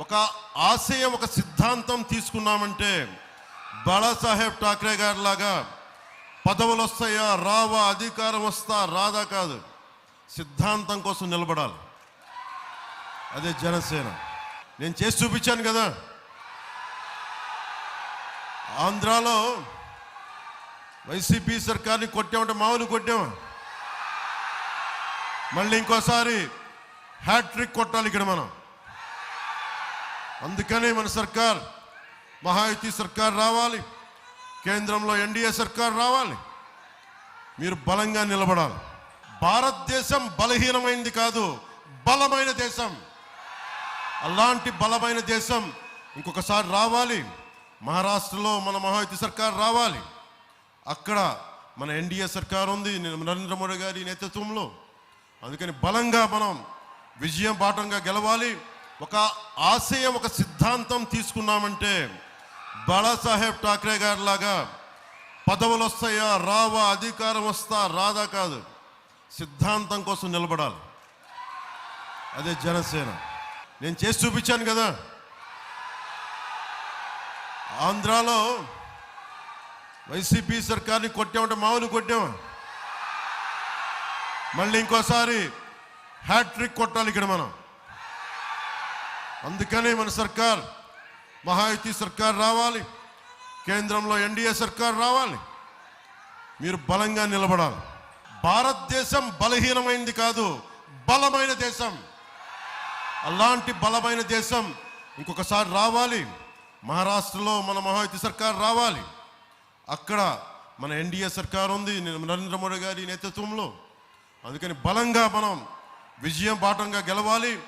ఒక ఆశయం ఒక సిద్ధాంతం తీసుకున్నామంటే బాళాసాహెబ్ ఠాక్రే గారి లాగా పదవులు వస్తాయా రావా అధికారం వస్తా రాదా కాదు. సిద్ధాంతం కోసం నిలబడాలి. అదే జనసేన. నేను చేసి చూపించాను కదా. ఆంధ్రాలో వైసీపీ సర్కార్ని కొట్టామంటే మామూలు కొట్టామా? మళ్ళీ ఇంకోసారి హ్యాట్రిక్ కొట్టాలి ఇక్కడ మనం. అందుకనే మన సర్కార్ మహాయుతి సర్కార్ రావాలి కేంద్రంలో ఎన్డీఏ సర్కార్ రావాలి. మీరు బలంగా నిలబడాలి. భారతదేశం బలహీనమైంది కాదు బలమైన దేశం. అలాంటి బలమైన దేశం ఇంకొకసారి రావాలి. మహారాష్ట్రలో మన మహాయుతి సర్కార్ రావాలి. అక్కడ మన ఎన్డీఏ సర్కార్ ఉంది నరేంద్ర మోడీ గారి నేతృత్వంలో. అందుకని బలంగా మనం విజయం పాఠంగా గెలవాలి. ఒక ఆశయం ఒక సిద్ధాంతం తీసుకున్నామంటే బాళాసాహెబ్ ఠాక్రే గారి లాగా పదవులు వస్తాయా రావా అధికారం వస్తా రాదా కాదు. సిద్ధాంతం కోసం నిలబడాలి. అదే జనసేన. నేను చేసి చూపించాను కదా. ఆంధ్రాలో వైసీపీ సర్కార్ని కొట్టామంటే మామూలు కొట్టామా? మళ్ళీ ఇంకోసారి హ్యాట్రిక్ కొట్టాలి ఇక్కడ మనం. అందుకనే మన సర్కార్ మహాయుతి సర్కార్ రావాలి కేంద్రంలో ఎన్డీఏ సర్కార్ రావాలి. మీరు బలంగా నిలబడాలి. భారతదేశం బలహీనమైంది కాదు బలమైన దేశం. అలాంటి బలమైన దేశం ఇంకొకసారి రావాలి. మహారాష్ట్రలో మన మహాయుతి సర్కార్ రావాలి. అక్కడ మన ఎన్డీఏ సర్కార్ ఉంది నరేంద్ర మోడీ గారి నేతృత్వంలో. అందుకని బలంగా మనం విజయం బాటంగా గెలవాలి.